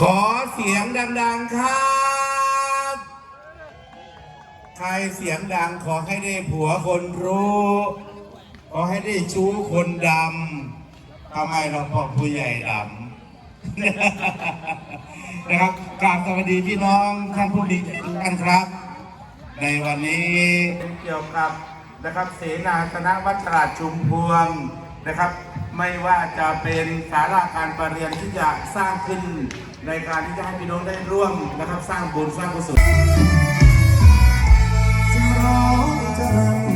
ขอเสียงดัง ๆ ครับ ใครเสียงดังขอให้ได้ผัวคนรู้ ขอให้ได้ชู้คนดำทำไมเราพ่อผู้ใหญ่ดำนะครับกราบสวัสดีพี่น้องท่านผู้ดีทุกท่านครับ ในวันนี้เกี่ยวกับนะครับ เสนาสนะวัดตราดชุมพวงนะครับ ไม่ว่าจะเป็นศาลาการประเรียนที่จะสร้างขึ้น ในการที่จะให้พี่น้องได้ร่วมนะครับ สร้างบุญสร้างกุศลจะร้องจะรำ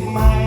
ด้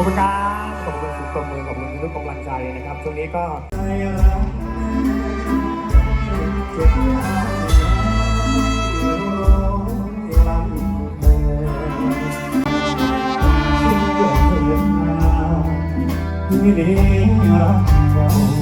อบคุณครับ ขอบคุณสุดตรงมือ ขอบคุณทุกกำลังใจนะครับ ช่วงนี้ก็ใจรักเจ็บยากร้องลำเธอเพื่อนมาที่นี้รักเรา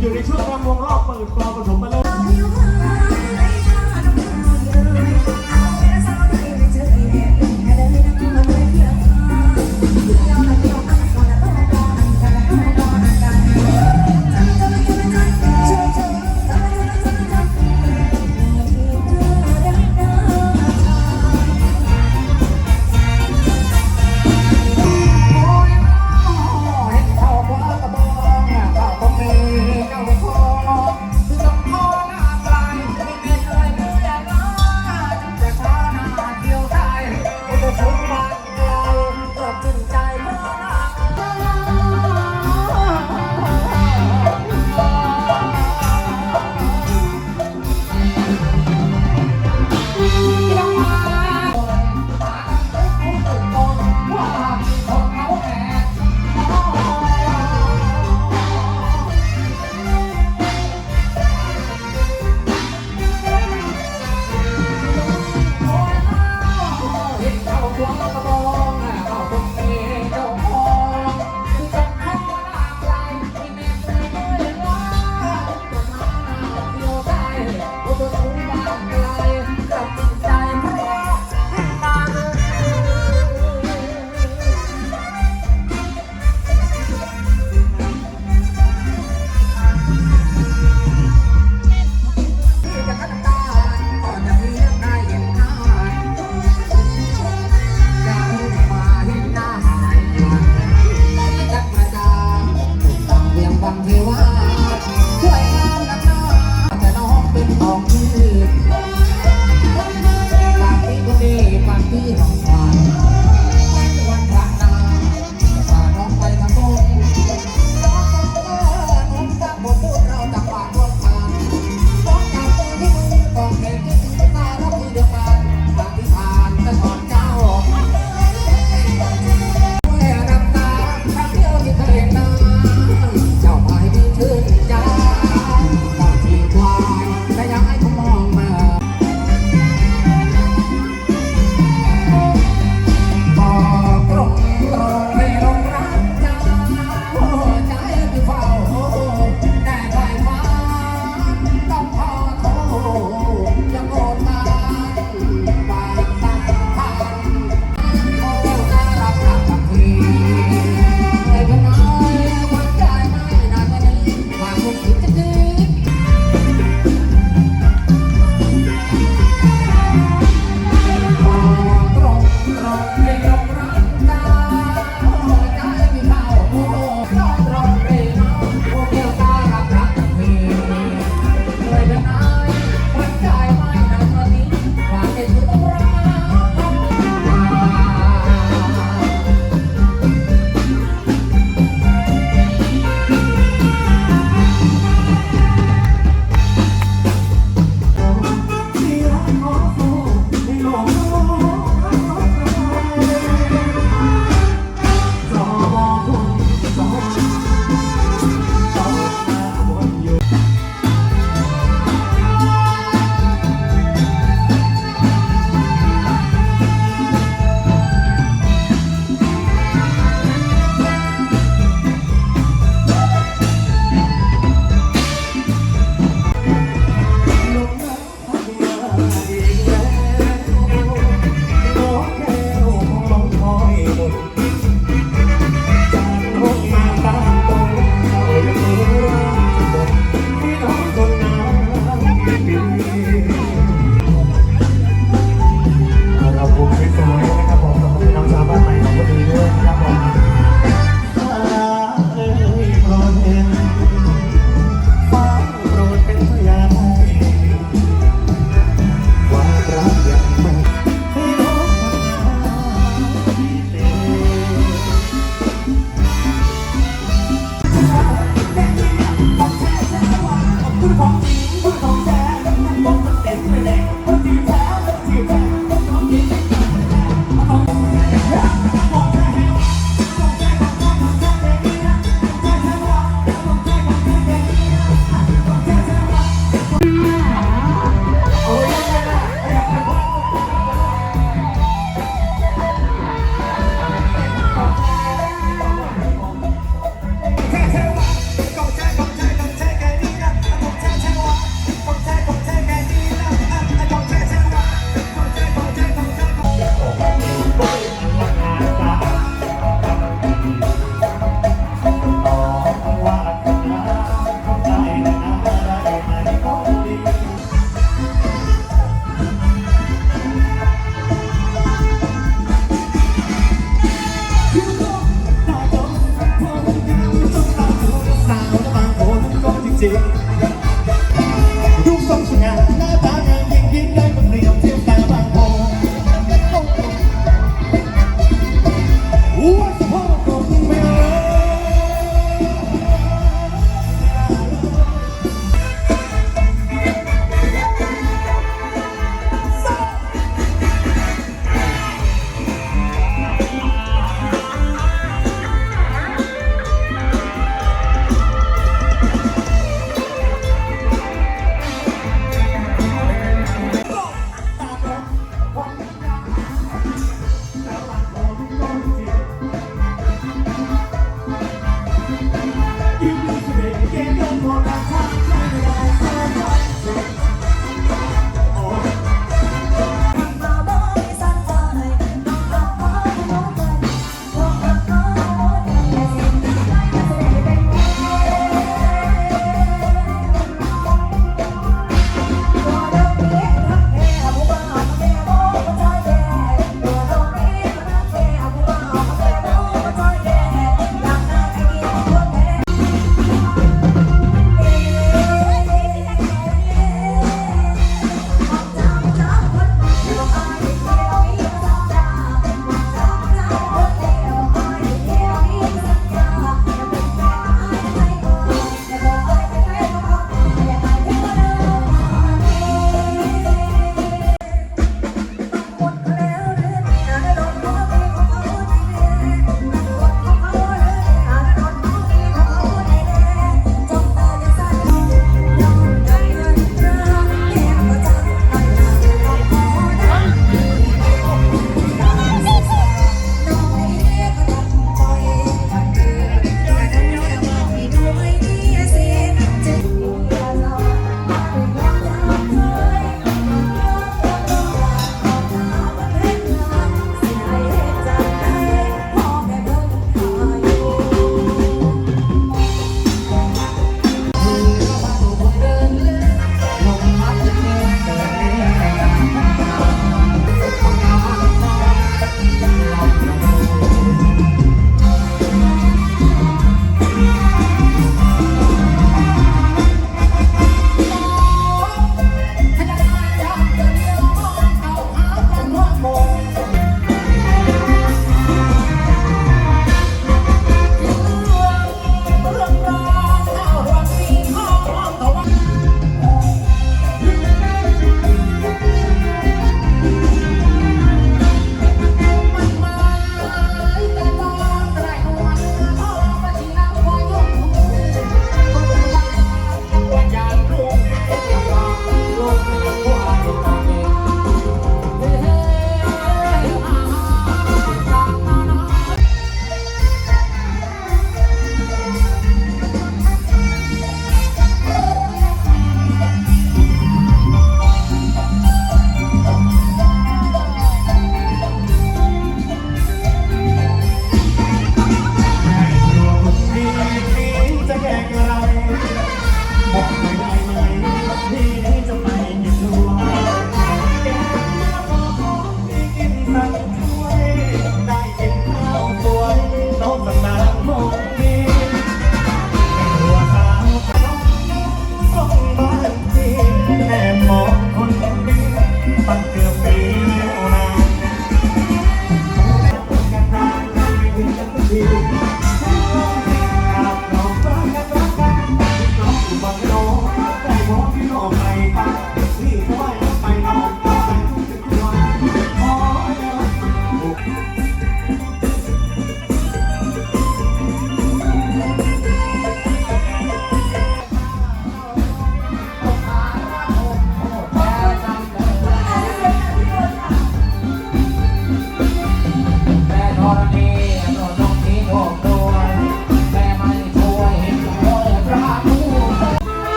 อยู่ในช่วงรำวงรอบเปิดกองผสมบั